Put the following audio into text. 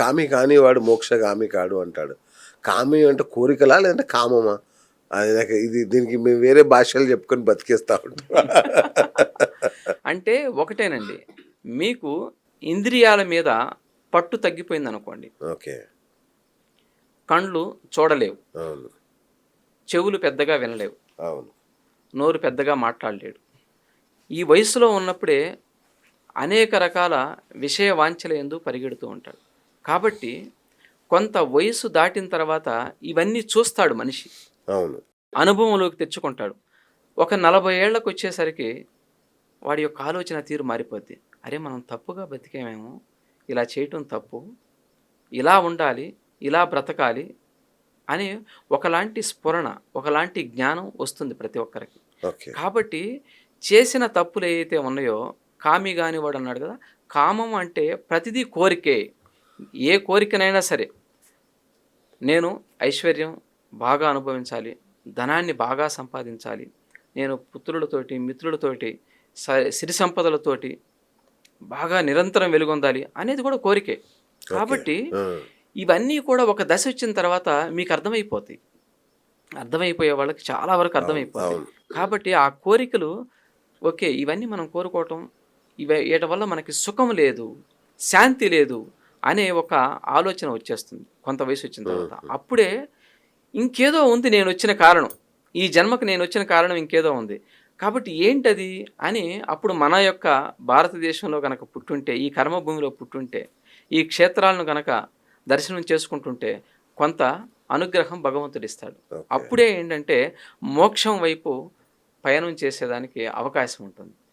కామి కానివాడు మోక్ష కామి కాడు అంటాడు. కామి అంటే కోరికలా లేదంటే కామమా? అది నాకు ఇది దీనికి మేము వేరే భాషలు చెప్పుకొని బతికేస్తా ఉంటాం. అంటే ఒకటేనండి మీకు ఇంద్రియాల మీద పట్టు తగ్గిపోయింది అనుకోండి ఓకే. కళ్ళు చూడలేవు. అవును. చెవులు పెద్దగా వినలేవు. అవును. నోరు పెద్దగా మాట్లాడలేడు. ఈ వయసులో ఉన్నప్పుడే అనేక రకాల విషయ వాంఛల ఎందు పరిగెడుతూ ఉంటాడు. కాబట్టి కొంత వయసు దాటిన తర్వాత ఇవన్నీ చూస్తాడు మనిషి. అవును. అనుభవంలోకి తెచ్చుకుంటాడు. ఒక నలభై ఏళ్ళకు వచ్చేసరికి వాడి యొక్క ఆలోచన తీరు మారిపోద్ది. అరే మనం తప్పుగా బతికేమేమో. ఇలా చేయటం తప్పు. ఇలా ఉండాలి ఇలా బ్రతకాలి అని ఒకలాంటి స్ఫురణ ఒకలాంటి జ్ఞానం వస్తుంది ప్రతి ఒక్కరికి. కాబట్టి చేసిన తప్పులు ఏవైతే ఉన్నాయో కామి కాని వాడు అన్నాడు కదా కామం అంటే ప్రతిదీ కోరికే. ఏ కోరికనైనా సరే నేను ఐశ్వర్యం బాగా అనుభవించాలి ధనాన్ని బాగా సంపాదించాలి నేను పుత్రులతోటి మిత్రులతోటి సిరి సంపదలతోటి బాగా నిరంతరం వెలుగొందాలి అనేది కూడా కోరికే. కాబట్టి ఇవన్నీ కూడా ఒక దశ వచ్చిన తర్వాత మీకు అర్థమైపోతాయి. అర్థమైపోయే వాళ్ళకి చాలా వరకు అర్థమైపోతాయి. కాబట్టి ఆ కోరికలు ఓకే ఇవన్నీ మనం కోరుకోవటం ఇవి వీటి వల్ల మనకి సుఖం లేదు శాంతి లేదు అనే ఒక ఆలోచన వచ్చేస్తుంది కొంత వయసు వచ్చిన తర్వాత. అప్పుడే ఇంకేదో ఉంది నేను వచ్చిన కారణం. ఈ జన్మకు నేను వచ్చిన కారణం ఇంకేదో ఉంది. కాబట్టి ఏంటది అని అప్పుడు మన యొక్క భారతదేశంలో కనుక పుట్టుంటే ఈ కర్మభూమిలో పుట్టుంటే ఈ క్షేత్రాలను కనుక దర్శనం చేసుకుంటుంటే కొంత అనుగ్రహం భగవంతుడు ఇస్తాడు. ఓకే. అప్పుడే ఏంటంటే మోక్షం వైపు పయనం చేసేదానికి అవకాశం ఉంటుంది.